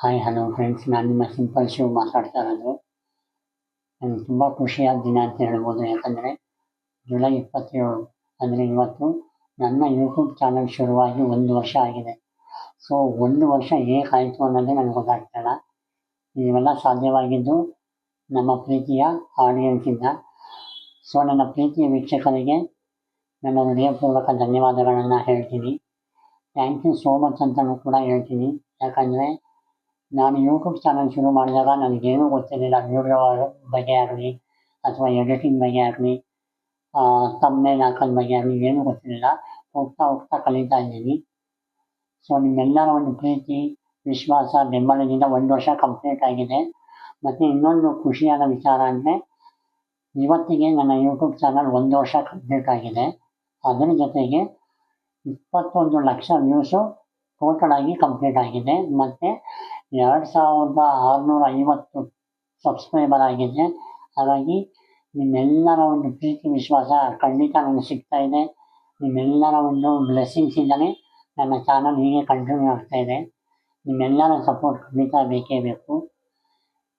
Hi hello friends ನಾನು ನಿಮ್ಮ simple Shiv ಮಾತಾಡ್ತಾ ಇರೋದು. ನನಗೆ ತುಂಬ ಖುಷಿಯಾದ ದಿನ ಅಂತ ಹೇಳ್ಬೋದು. ಯಾಕಂದರೆ ಜುಲೈ ಇಪ್ಪತ್ತೇಳು ಅಂದರೆ ಇವತ್ತು ನನ್ನ ಯೂಟ್ಯೂಬ್ ಚಾನಲ್ ಶುರುವಾಗಿ ಒಂದು ವರ್ಷ ಆಗಿದೆ. ಸೊ ಒಂದು ವರ್ಷ ಹೇಗೆ ಆಯಿತು ಅನ್ನೋದೇ ನನಗೆ ಗೊತ್ತಾಗ್ತಿಲ್ಲ ಇವೆಲ್ಲ ಸಾಧ್ಯವಾಗಿದ್ದು ನಮ್ಮ ಪ್ರೀತಿಯ ಆಡಿಯನ್ಸಿಂದ ಸೊ ನನ್ನ ಪ್ರೀತಿಯ ವೀಕ್ಷಕರಿಗೆ ನನ್ನ ಹೃದಯಪೂರ್ವಕ ಧನ್ಯವಾದಗಳನ್ನು ಹೇಳ್ತೀನಿ. ಥ್ಯಾಂಕ್ ಯು ಸೋ ಮಚ್ ಅಂತಲೂ ಕೂಡ ಹೇಳ್ತೀನಿ. ಯಾಕಂದರೆ ನಾನು ಯೂಟ್ಯೂಬ್ ಚಾನಲ್ ಶುರು ಮಾಡಿದಾಗ ನನಗೇನೂ ಗೊತ್ತಿರಲಿಲ್ಲ. ವಿಡಿಯೋ ಬಗ್ಗೆ ಆಗಲಿ ಅಥವಾ ಎಡಿಟಿಂಗ್ ಬಗ್ಗೆ ಆಗಲಿ ತಮ್ಮೆ ಹಾಕೋದ್ ಬಗ್ಗೆ ಆಗಲಿ ಏನೂ ಗೊತ್ತಿರಲಿಲ್ಲ. ಹೋಗ್ತಾ ಹೋಗ್ತಾ ಕಲಿತಾ ಇದ್ದೀನಿ. ಸೊ ನಿಮ್ಮೆಲ್ಲರ ಒಂದು ಪ್ರೀತಿ, ವಿಶ್ವಾಸ, ಬೆಂಬಲದಿಂದ ಒಂದು ವರ್ಷ ಕಂಪ್ಲೀಟ್ ಆಗಿದೆ. ಮತ್ತು ಇನ್ನೊಂದು ಖುಷಿಯಾದ ವಿಚಾರ ಅಂದರೆ, ಇವತ್ತಿಗೆ ನನ್ನ ಯೂಟ್ಯೂಬ್ ಚಾನಲ್ ಒಂದು ವರ್ಷ ಕಂಪ್ಲೀಟ್ ಆಗಿದೆ. ಅದರ ಜೊತೆಗೆ ಇಪ್ಪತ್ತೊಂದು ಲಕ್ಷ ವ್ಯೂಸು ಟೋಟಲ್ ಆಗಿ ಕಂಪ್ಲೀಟ್ ಆಗಿದೆ. ಮತ್ತು ಎರಡು ಸಾವಿರದ ಆರುನೂರ ಐವತ್ತು ಸಬ್ಸ್ಕ್ರೈಬರ್ ಆಗಿದೆ ಹಾಗಾಗಿ ನಿಮ್ಮೆಲ್ಲರ ಒಂದು ಪ್ರೀತಿ, ವಿಶ್ವಾಸ ಖಂಡಿತ ನನಗೆ ಸಿಗ್ತಾ ಇದೆ. ನಿಮ್ಮೆಲ್ಲರ ಒಂದು ಬ್ಲೆಸ್ಸಿಂಗ್ಸ್ ಇದ್ದಾನೆ ನನ್ನ ಚಾನಲ್ ಹೀಗೆ ಕಂಟಿನ್ಯೂ ಆಗ್ತಾ ಇದೆ. ನಿಮ್ಮೆಲ್ಲರ ಸಪೋರ್ಟ್ ಖಂಡಿತ ಬೇಕೇ ಬೇಕು.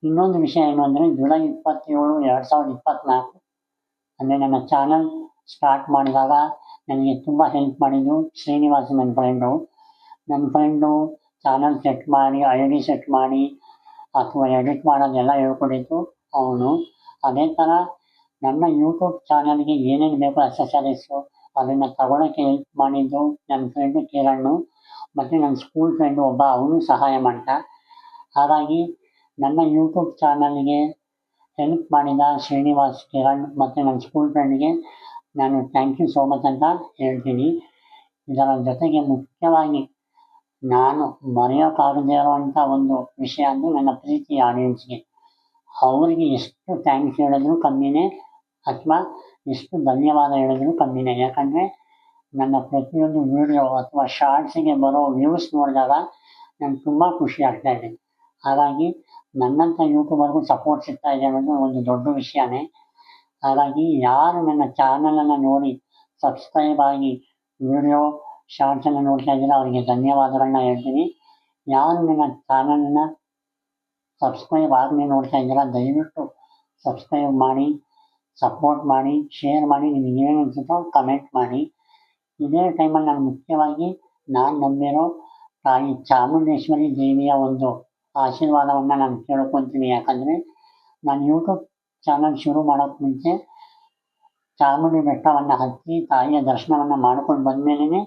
ಇನ್ನೊಂದು ವಿಷಯ ಏನು ಅಂದರೆ, ಜುಲೈ ಇಪ್ಪತ್ತೇಳು, ಎರಡು ಸಾವಿರದ ಇಪ್ಪತ್ತ್ನಾಲ್ಕು ಅಂದರೆ ನನ್ನ ಚಾನಲ್ ಸ್ಟಾರ್ಟ್ ಮಾಡಿದಾಗ ನನಗೆ ತುಂಬ ಹೆಲ್ಪ್ ಮಾಡಿದ್ದು ಶ್ರೀನಿವಾಸ್, ನನ್ನ ಫ್ರೆಂಡು ನನ್ನ ಫ್ರೆಂಡು ಚಾನಲ್ ಸೆಟ್ ಮಾಡಿ ಐ ಡಿ ಸೆಟ್ ಮಾಡಿ, ಅಥವಾ ಎಡಿಟ್ ಮಾಡೋದೆಲ್ಲ ಹೇಳ್ಕೊಟ್ಟಿದ್ದು ಅವನು. ಅದೇ ಥರ ನನ್ನ ಯೂಟ್ಯೂಬ್ ಚಾನಲ್ಗೆ ಏನೇನು ಬೇಕು ಅಕ್ಸಸರೀಸು ಅದನ್ನು ತಗೊಳಕ್ಕೆ ಹೆಲ್ಪ್ ಮಾಡಿದ್ದು ನನ್ನ ಫ್ರೆಂಡು ಕಿರಣ್ ಮತ್ತು ನನ್ನ ಸ್ಕೂಲ್ ಫ್ರೆಂಡು ಒಬ್ಬ, ಅವನು ಸಹಾಯ ಮಾಡ್ದ. ಹಾಗಾಗಿ ನನ್ನ ಯೂಟ್ಯೂಬ್ ಚಾನಲ್ಗೆ ಹೆಲ್ಪ್ ಮಾಡಿದ ಶ್ರೀನಿವಾಸ್ ಕಿರಣ್ ಮತ್ತು ನನ್ನ ಸ್ಕೂಲ್ ಫ್ರೆಂಡ್ಗೆ ನಾನು ಥ್ಯಾಂಕ್ ಯು ಸೋ ಮಚ್ ಅಂತ ಹೇಳ್ತೀನಿ. ಇದರ ಜೊತೆಗೆ ಮುಖ್ಯವಾಗಿ ನಾನು ಮರೆಯೋಕ್ಕಾಗದೇ ಅಂತ ಒಂದು ವಿಷಯ ಅಂದರೆ ನನ್ನ ಪ್ರೀತಿ ಆಡಿಯನ್ಸ್ಗೆ. ಅವರಿಗೆ ಎಷ್ಟು ಥ್ಯಾಂಕ್ಸ್ ಹೇಳಿದ್ರು ಕಮ್ಮಿನೇ, ಅಥವಾ ಎಷ್ಟು ಧನ್ಯವಾದ ಹೇಳಿದ್ರು ಕಮ್ಮಿನೇ. ಯಾಕಂದರೆ ನನ್ನ ಪ್ರತಿಯೊಂದು ವಿಡಿಯೋ ಅಥವಾ ಶಾರ್ಟ್ಸ್ಗೆ ಬರೋ ವ್ಯೂಸ್ ನೋಡಿದಾಗ ನನಗೆ ತುಂಬ ಖುಷಿ ಆಗ್ತಾ ಇದೆ. ಹಾಗಾಗಿ ನನ್ನಂಥ ಯೂಟ್ಯೂಬರ್ಗೂ ಸಪೋರ್ಟ್ ಸಿಗ್ತಾ ಇದೆ ಅನ್ನೋದು ಒಂದು ದೊಡ್ಡ ವಿಷಯನೇ. ಹಾಗಾಗಿ ಯಾರು ನನ್ನ ಚಾನಲನ್ನು ನೋಡಿ ಸಬ್ಸ್ಕ್ರೈಬ್ ಆಗಿ ವಿಡಿಯೋ ಶಾರ್ಟ್ಸನ್ನು ನೋಡ್ತಾ ಇದ್ದೀರಾ ಅವರಿಗೆ ಧನ್ಯವಾದಗಳನ್ನ ಹೇಳ್ತೀನಿ. ಯಾರು ನನ್ನ ಚಾನಲನ್ನು ಸಬ್ಸ್ಕ್ರೈಬ್ ಆಗಿ ನೋಡ್ತಾ ಇದ್ದೀರಾ, ದಯವಿಟ್ಟು ಸಬ್ಸ್ಕ್ರೈಬ್ ಮಾಡಿ ಸಪೋರ್ಟ್ ಮಾಡಿ ಶೇರ್ ಮಾಡಿ, ನಿಮ್ಗೆ ಏನು ಅನ್ಸುತ್ತೋ ಕಮೆಂಟ್ ಮಾಡಿ. ಇದೇ ಟೈಮಲ್ಲಿ ನಾನು ಮುಖ್ಯವಾಗಿ ನಾನು ನಂಬಿರೋ ತಾಯಿ ಚಾಮುಂಡೇಶ್ವರಿ ದೇವಿಯ ಒಂದು ಆಶೀರ್ವಾದವನ್ನು ನಾನು ಕೇಳ್ಕೊತೀನಿ ಯಾಕಂದರೆ ನಾನು ಯೂಟ್ಯೂಬ್ ಚಾನಲ್ ಶುರು ಮಾಡೋಕ್ಕೆ ಮುಂಚೆ ಚಾಮುಂಡಿ ಬೆಟ್ಟವನ್ನು ಹತ್ತಿ ತಾಯಿಯ ದರ್ಶನವನ್ನು ಮಾಡ್ಕೊಂಡು ಬಂದಮೇಲೆ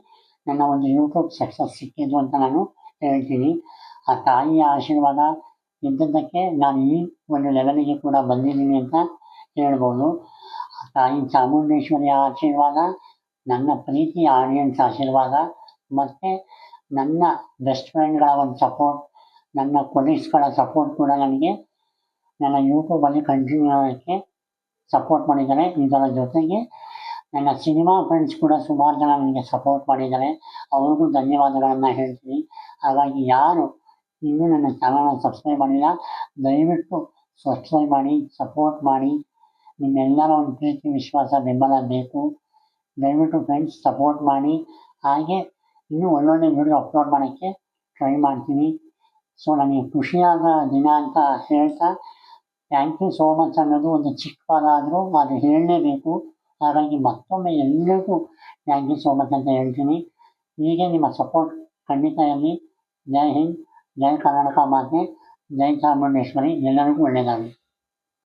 ನನ್ನ ಒಂದು ಯೂಟ್ಯೂಬ್ ಸಕ್ಸಸ್ ಸಿಕ್ಕಿದ್ದು ಅಂತ ನಾನು ಹೇಳ್ತೀನಿ. ಆ ತಾಯಿಯ ಆಶೀರ್ವಾದ ಇದ್ದದ್ದಕ್ಕೆ ನಾನು ಈ ಒಂದು ಲೆವೆಲಿಗೆ ಕೂಡ ಬಂದಿದ್ದೀನಿ ಅಂತ ಹೇಳ್ಬೋದು. ಆ ತಾಯಿ ಚಾಮುಂಡೇಶ್ವರಿಯ ಆಶೀರ್ವಾದ, ನನ್ನ ಪ್ರೀತಿಯ ಆಡಿಯನ್ಸ್ ಆಶೀರ್ವಾದ, ಮತ್ತು ನನ್ನ ಬೆಸ್ಟ್ ಫ್ರೆಂಡ್ಗಳ ಒಂದು ಸಪೋರ್ಟ್ ನನ್ನ ಕೊಲೀಗ್ಸ್ಗಳ ಸಪೋರ್ಟ್ ಕೂಡ ನನಗೆ ನನ್ನ ಯೂಟ್ಯೂಬಲ್ಲಿ ಕಂಟಿನ್ಯೂ ಆಗೋಕ್ಕೆ ಸಪೋರ್ಟ್ ಮಾಡಿದ್ದಾರೆ. ಇದರ ಜೊತೆಗೆ ನನ್ನ ಸಿನಿಮಾ ಫ್ರೆಂಡ್ಸ್ ಕೂಡ ಸುಮಾರು ಜನ ನನಗೆ ಸಪೋರ್ಟ್ ಮಾಡಿದ್ದಾರೆ. ಅವ್ರಿಗೂ ಧನ್ಯವಾದಗಳನ್ನು ಹೇಳ್ತೀನಿ. ಹಾಗಾಗಿ ಯಾರು ಇನ್ನೂ ನನ್ನ ಚಾನಲ್ನ ಸಬ್ಸ್ಕ್ರೈಬ್ ಮಾಡಿಲ್ಲ, ದಯವಿಟ್ಟು ಸಬ್ಸ್ಕ್ರೈಬ್ ಮಾಡಿ ಸಪೋರ್ಟ್ ಮಾಡಿ. ನಿಮ್ಮೆಲ್ಲರ ಒಂದು ಪ್ರೀತಿ, ವಿಶ್ವಾಸ, ಬೆಂಬಲ ಬೇಕು. ದಯವಿಟ್ಟು ಫ್ರೆಂಡ್ಸ್ ಸಪೋರ್ಟ್ ಮಾಡಿ. ಹಾಗೆ ಇನ್ನೂ ಒಳ್ಳೊಳ್ಳೆ ವಿಡಿಯೋ ಅಪ್ಲೋಡ್ ಮಾಡೋಕ್ಕೆ ಟ್ರೈ ಮಾಡ್ತೀನಿ. ಸೊ ನನಗೆ ಖುಷಿಯಾದ ದಿನ ಅಂತ ಹೇಳ್ತಾ ಥ್ಯಾಂಕ್ ಯು ಸೋ ಮಚ್ ಅನ್ನೋದು ಒಂದು ಚಿಕ್ಕ ಪದ ಆದರೂ ಅದು ಹೇಳಲೇಬೇಕು. ಹಾಗಾಗಿ ಮತ್ತೊಮ್ಮೆ ಎಲ್ಲರಿಗೂ ಥ್ಯಾಂಕ್ ಯು ಸೋ ಮಚ್ ಅಂತ ಹೇಳ್ತೀನಿ ಹೀಗೆ ನಿಮ್ಮ ಸಪೋರ್ಟ್ ಖಂಡಿತ ಇರಲಿ ಜೈ ಹಿಂದ್ ಜೈ ಕರ್ನಾಟಕ ಮಾತೆ ಜೈ ಚಾಮುಂಡೇಶ್ವರಿ ಎಲ್ಲರಿಗೂ ಒಳ್ಳೆಯದಾಗಲಿ